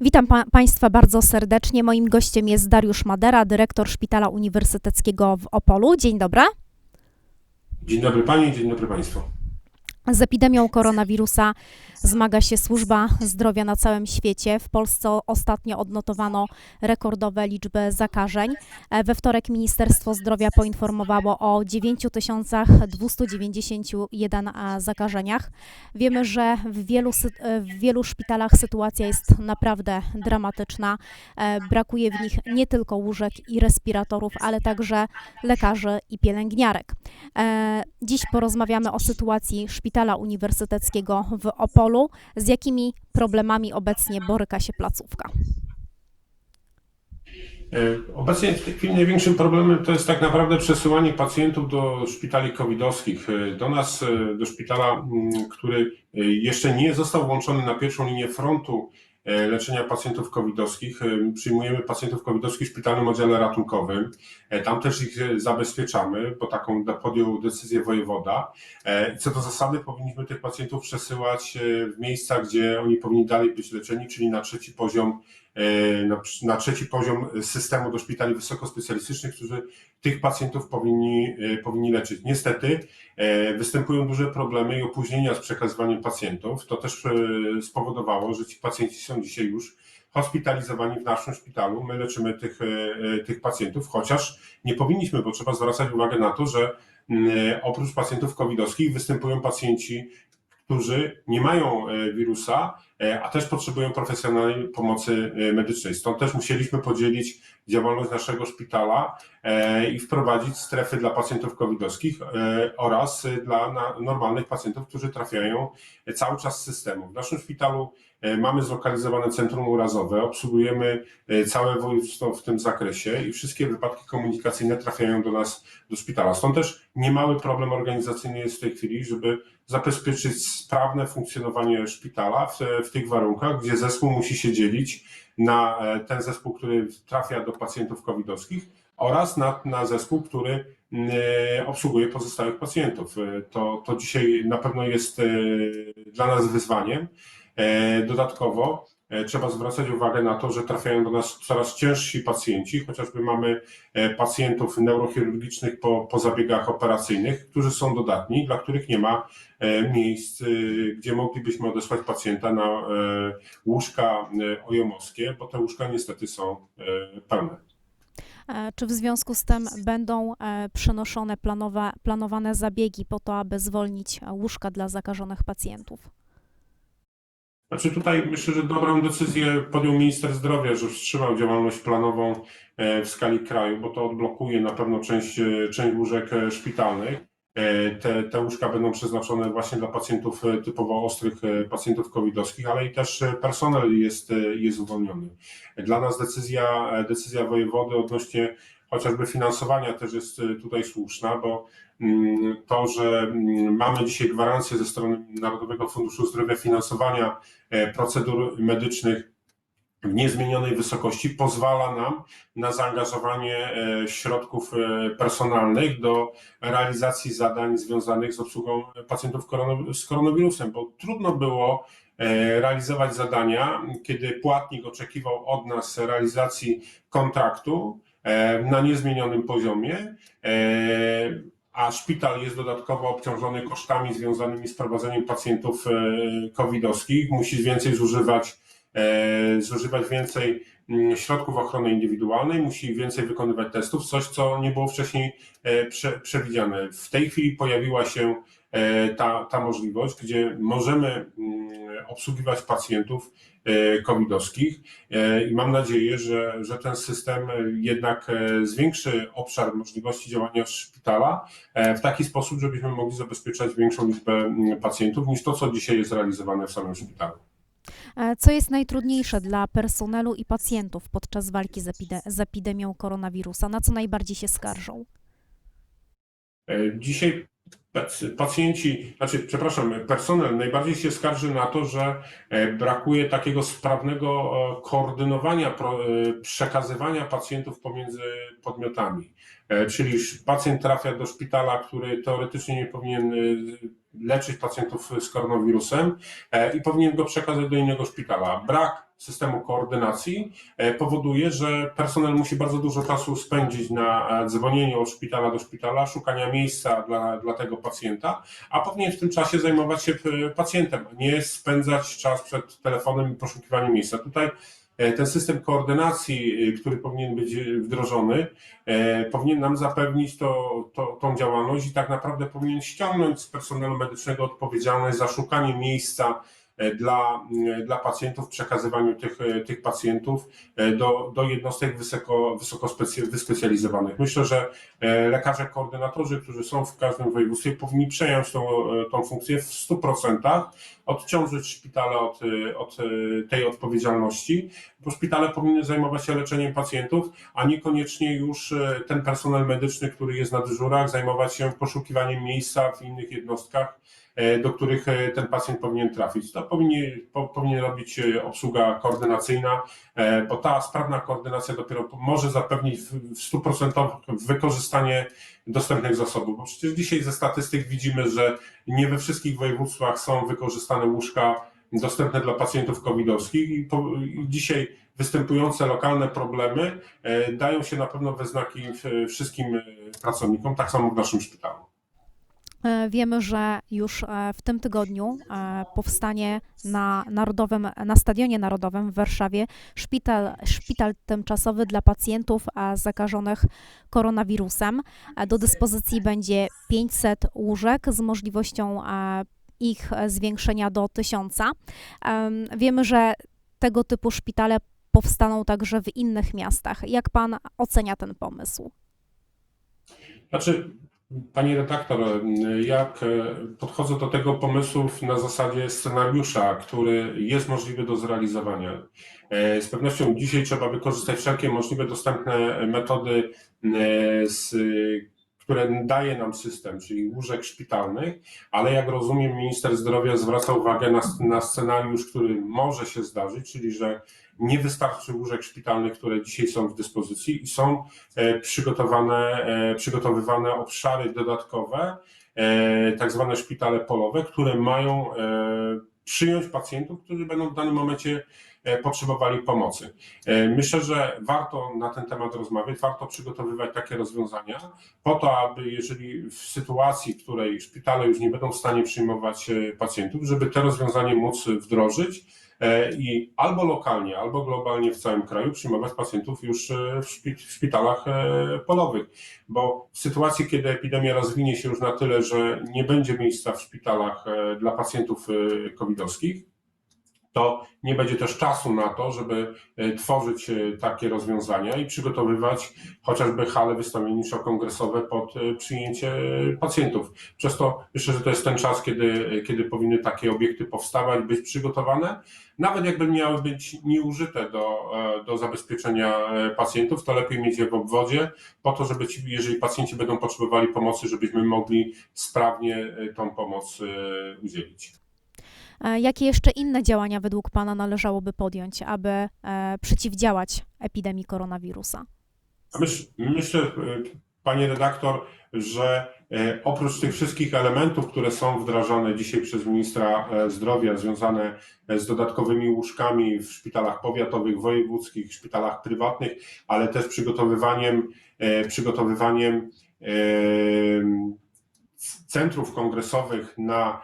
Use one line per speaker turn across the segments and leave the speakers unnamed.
Witam pa- Państwa bardzo serdecznie. Moim gościem jest Dariusz Madera, dyrektor Szpitala Uniwersyteckiego w Opolu. Dzień dobry.
Dzień dobry Pani, dzień dobry Państwu.
Z epidemią koronawirusa zmaga się służba zdrowia na całym świecie. W Polsce ostatnio odnotowano rekordowe liczby zakażeń. E, We wtorek Ministerstwo Zdrowia poinformowało o 9291 a, zakażeniach. Wiemy, że w wielu, e, w wielu szpitalach sytuacja jest naprawdę dramatyczna. E, Brakuje w nich nie tylko łóżek i respiratorów, ale także lekarzy i pielęgniarek. Dziś porozmawiamy o sytuacji Szpitala Uniwersyteckiego w Opolu, z jakimi problemami obecnie boryka się placówka.
E, Obecnie w tej chwili największym problemem to jest tak naprawdę przesyłanie pacjentów do szpitali covidowskich. E, Do nas, e, do szpitala, mm, który jeszcze nie został włączony na pierwszą linię frontu leczenia pacjentów covidowskich. E, Przyjmujemy pacjentów covidowskich w szpitalnym oddziale ratunkowym. E, Tam też ich e, zabezpieczamy, bo taką podjął decyzję wojewoda. E, co do zasady powinniśmy tych pacjentów przesyłać e, w miejsca, gdzie oni powinni dalej być leczeni, czyli na trzeci poziom e, na, na trzeci poziom systemu do szpitali wysokospecjalistycznych, którzy tych pacjentów powinni, e, powinni leczyć. Niestety e, występują duże problemy i opóźnienia z przekazywaniem pacjentów. To też e, spowodowało, że ci pacjenci są dzisiaj już hospitalizowani w naszym szpitalu. My leczymy tych, e, e, tych pacjentów, chociaż nie powinniśmy, bo trzeba zwracać uwagę na to, że mm, e, oprócz pacjentów covidowskich występują pacjenci, którzy nie mają e, wirusa, e, a też potrzebują profesjonalnej pomocy e, medycznej. Stąd też musieliśmy podzielić działalność naszego szpitala i wprowadzić strefy dla pacjentów covidowskich oraz dla normalnych pacjentów, którzy trafiają cały czas z systemu. W naszym szpitalu mamy zlokalizowane centrum urazowe, obsługujemy e, całe województwo w tym zakresie i wszystkie wypadki komunikacyjne trafiają do nas do szpitala. Stąd też niemały problem organizacyjny jest w tej chwili, żeby zabezpieczyć sprawne funkcjonowanie szpitala w, w tych warunkach, gdzie zespół musi się dzielić na e, ten zespół, który trafia do pacjentów covidowskich oraz na, na zespół, który mm, e, obsługuje pozostałych pacjentów. E, To, to dzisiaj na pewno jest e, dla nas wyzwaniem. E, Dodatkowo e, trzeba zwracać uwagę na to, że trafiają do nas coraz ciężsi pacjenci, chociażby mamy e, pacjentów neurochirurgicznych po, po zabiegach operacyjnych, którzy są dodatni, dla których nie ma miejsc, gdzie moglibyśmy odesłać pacjenta na łóżka ojomowskie, bo te łóżka niestety są pełne.
Czy w związku z tym będą przenoszone planowa, planowane zabiegi po to, aby zwolnić łóżka dla zakażonych pacjentów?
Znaczy tutaj myślę, że dobrą decyzję podjął minister zdrowia, że wstrzymał działalność planową e, w skali kraju, bo to odblokuje na pewno część, e, część łóżek e, szpitalnych. Te, te łóżka będą przeznaczone właśnie dla pacjentów typowo ostrych, pacjentów covidowskich, ale i też personel jest, jest uwolniony. Dla nas decyzja, decyzja wojewody odnośnie chociażby finansowania też jest tutaj słuszna, bo to, że mm, mamy dzisiaj gwarancję ze strony Narodowego Funduszu Zdrowia finansowania e, procedur medycznych w niezmienionej wysokości pozwala nam na zaangażowanie e, środków e, personalnych do realizacji zadań związanych z obsługą pacjentów z koronawirusem, bo trudno było realizować zadania, kiedy płatnik oczekiwał od nas realizacji kontraktu na niezmienionym poziomie, a szpital jest dodatkowo obciążony kosztami związanymi z prowadzeniem pacjentów e, covidowskich, musi więcej zużywać, e, zużywać więcej środków ochrony indywidualnej, musi więcej wykonywać testów, coś co nie było wcześniej e, prze, przewidziane. W tej chwili pojawiła się e, ta, ta możliwość, gdzie możemy mm, obsługiwać pacjentów e, covidowskich i mam nadzieję, że, że ten system jednak zwiększy obszar możliwości działania szpitala w taki sposób, żebyśmy mogli zabezpieczać większą liczbę mm, pacjentów niż to, co dzisiaj jest realizowane w samym szpitalu.
E, Co jest najtrudniejsze dla personelu i pacjentów podczas walki z, epide- z epidemią koronawirusa? Na co najbardziej się skarżą?
E, Dzisiaj pacjenci, znaczy, przepraszam, personel najbardziej się skarży na to, że e, brakuje takiego sprawnego koordynowania, e, przekazywania pacjentów pomiędzy podmiotami. E, Czyli pacjent trafia do szpitala, który teoretycznie nie powinien leczyć pacjentów z koronawirusem i powinien go przekazać do innego szpitala. Brak systemu koordynacji e, powoduje, że personel musi bardzo dużo czasu spędzić na e, dzwonieniu od szpitala do szpitala, szukania miejsca dla, dla tego pacjenta, a powinien w tym czasie zajmować się e, pacjentem, a nie spędzać czas przed telefonem i poszukiwaniem miejsca. Tutaj ten system koordynacji, który powinien być wdrożony, powinien nam zapewnić to, to, tą działalność i tak naprawdę powinien ściągnąć z personelu medycznego odpowiedzialność za szukanie miejsca dla, m, dla pacjentów, przekazywaniu tych, e, tych pacjentów e, do, do jednostek wysoko, wysoko wyspecjalizowanych. Myślę, że e, lekarze koordynatorzy, którzy są w każdym województwie, powinni przejąć tą, e, tą funkcję w 100%, odciążyć szpitale od, e, od e, tej odpowiedzialności, bo szpitale powinny zajmować się leczeniem pacjentów, a niekoniecznie już e, ten personel medyczny, który jest na dyżurach, zajmować się poszukiwaniem miejsca w innych jednostkach, e, do których e, ten pacjent powinien trafić. To powinien, po, powinien robić e, obsługa koordynacyjna, e, bo ta sprawna koordynacja dopiero może zapewnić w w 100% wykorzystanie dostępnych zasobów. Bo przecież dzisiaj ze statystyk widzimy, że nie we wszystkich województwach są wykorzystane łóżka dostępne dla pacjentów covidowskich i, po, i dzisiaj występujące lokalne problemy e, dają się na pewno we znaki wszystkim e, pracownikom, tak samo w naszym szpitalu.
E, Wiemy, że już e, w tym tygodniu e, powstanie na Narodowym, na Stadionie Narodowym w Warszawie szpital, szpital tymczasowy dla pacjentów zakażonych koronawirusem. Do dyspozycji będzie 500 łóżek z możliwością ich zwiększenia do 1000. Em, Wiemy, że tego typu szpitale powstaną także w innych miastach. Jak pan ocenia ten pomysł?
Znaczy, pani redaktor, jak e, podchodzę do tego pomysłu na zasadzie scenariusza, który jest możliwy do zrealizowania. E, Z pewnością dzisiaj trzeba wykorzystać wszelkie możliwe dostępne metody, e, które daje nam system, czyli łóżek szpitalnych, ale jak rozumiem, minister zdrowia zwraca uwagę na scenariusz, który może się zdarzyć, czyli że nie wystarczy łóżek szpitalnych, które dzisiaj są w dyspozycji i są e, przygotowane, e, przygotowywane obszary dodatkowe, e, tak zwane szpitale polowe, które mają przyjąć pacjentów, którzy będą w danym momencie potrzebowali pomocy. E, Myślę, że warto na ten temat rozmawiać, warto przygotowywać takie rozwiązania po to, aby jeżeli w sytuacji, w której szpitale już nie będą w stanie przyjmować e, pacjentów, żeby te rozwiązanie móc wdrożyć e, i albo lokalnie, albo globalnie w całym kraju przyjmować pacjentów już e, w szpi- w szpitalach e, polowych. Bo w sytuacji, kiedy epidemia rozwinie się już na tyle, że nie będzie miejsca w szpitalach e, dla pacjentów e, covidowskich, to nie będzie też czasu na to, żeby e, tworzyć e, takie rozwiązania i przygotowywać chociażby hale wystawienniczo-kongresowe pod e, przyjęcie pacjentów. Przez to myślę, że to jest ten czas, kiedy, kiedy powinny takie obiekty powstawać, być przygotowane. Nawet jakby miały być nieużyte do, do zabezpieczenia pacjentów, to lepiej mieć je w obwodzie, po to, żeby ci, jeżeli pacjenci będą potrzebowali pomocy, żebyśmy mogli sprawnie tą pomoc udzielić.
E, Jakie jeszcze inne działania według Pana należałoby podjąć, aby e, przeciwdziałać epidemii koronawirusa?
Myśl, myślę, e, panie redaktor, że oprócz tych wszystkich elementów, które są wdrażane dzisiaj przez ministra zdrowia, związane z dodatkowymi łóżkami w szpitalach powiatowych, wojewódzkich, szpitalach prywatnych, ale też przygotowywaniem, przygotowywaniem centrów kongresowych na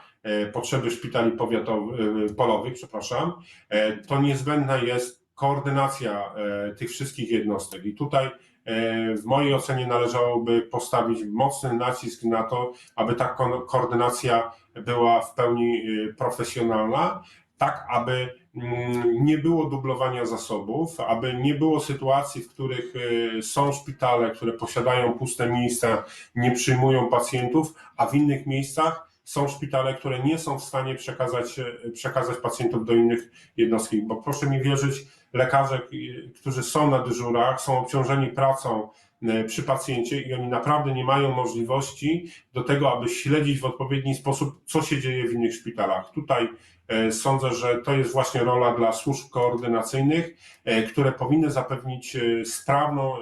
potrzeby szpitali powiatowych, e, polowych, przepraszam, e, to niezbędna jest koordynacja e, tych wszystkich jednostek. I tutaj e, w mojej ocenie należałoby postawić mocny nacisk na to, aby ta ko- koordynacja była w pełni e, profesjonalna, tak aby mm, nie było dublowania zasobów, aby nie było sytuacji, w których e, są szpitale, które posiadają puste miejsca, nie przyjmują pacjentów, a w innych miejscach są szpitale, które nie są w stanie przekazać, e, przekazać pacjentów do innych jednostek. Bo proszę mi wierzyć, lekarze, którzy są na dyżurach, są obciążeni pracą e, przy pacjencie i oni naprawdę nie mają możliwości do tego, aby śledzić w odpowiedni sposób, co się dzieje w innych szpitalach. Tutaj e, sądzę, że to jest właśnie rola dla służb koordynacyjnych, które powinny zapewnić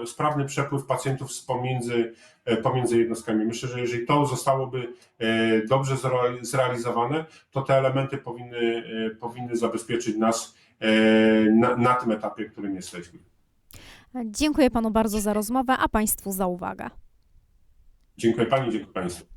sprawny przepływ pacjentów pomiędzy, pomiędzy jednostkami. Myślę, że jeżeli to zostałoby e, dobrze zreali- zrealizowane, to te elementy powinny, e, powinny zabezpieczyć nas e, na, na tym etapie, w którym jesteśmy.
Dziękuję panu bardzo za rozmowę, a państwu za uwagę.
Dziękuję Pani, dziękuję Państwu.